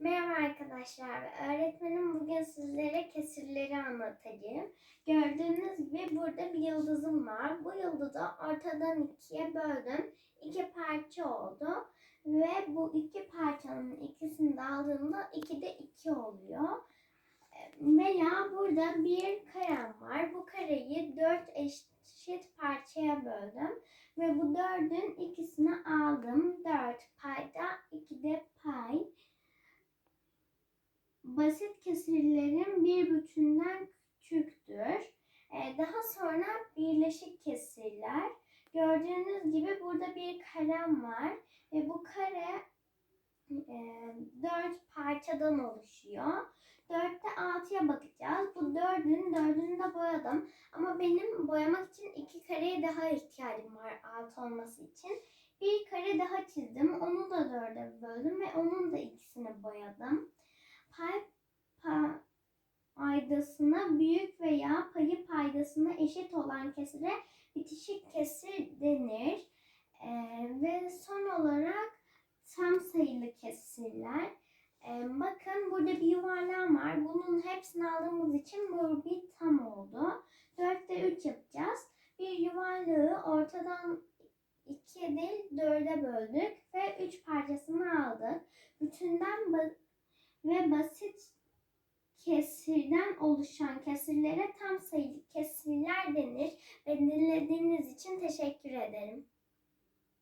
Merhaba arkadaşlar. Öğretmenim bugün sizlere kesirleri anlatacağım. Gördüğünüz gibi burada bir yıldızım var. Bu yıldızı ortadan ikiye böldüm. İki parça oldu. Ve bu iki parçanın ikisini de aldığımda iki de iki oluyor. Veya burada bir karem var. Bu kareyi dört eşit parçaya böldüm. Ve bu dördün ikisini aldım. Dört payda, iki de pay. Basit kesirlerin bir bütünden küçüktür. Ee, daha sonra birleşik kesirler. Gördüğünüz gibi burada bir kalem var. Ve bu kare e, dört parçadan oluşuyor. Dörtte altıya bakacağız. Bu dördün dördünü de boyadım. Ama benim boyamak için iki kareye daha ihtiyacım var altı olması için. Bir kare daha çizdim. Onu da dörde böldüm ve onun da ikisini boyadım. Paydasına büyük veya payı paydasına eşit olan kesire bitişik kesir denir. Ee, ve son olarak tam sayılı kesirler. Ee, bakın burada bir yuvarlağım var. Bunun hepsini aldığımız için bu bir tam oldu. 4'te 3 yapacağız. Bir yuvarlağı ortadan 2'ye değil 4'e böldük ve 3 parçasını aldık. Bütünden ba- ve basit kesirden oluşan kesirlere tam sayılı kesirler denir. Beni dinlediğiniz için teşekkür ederim.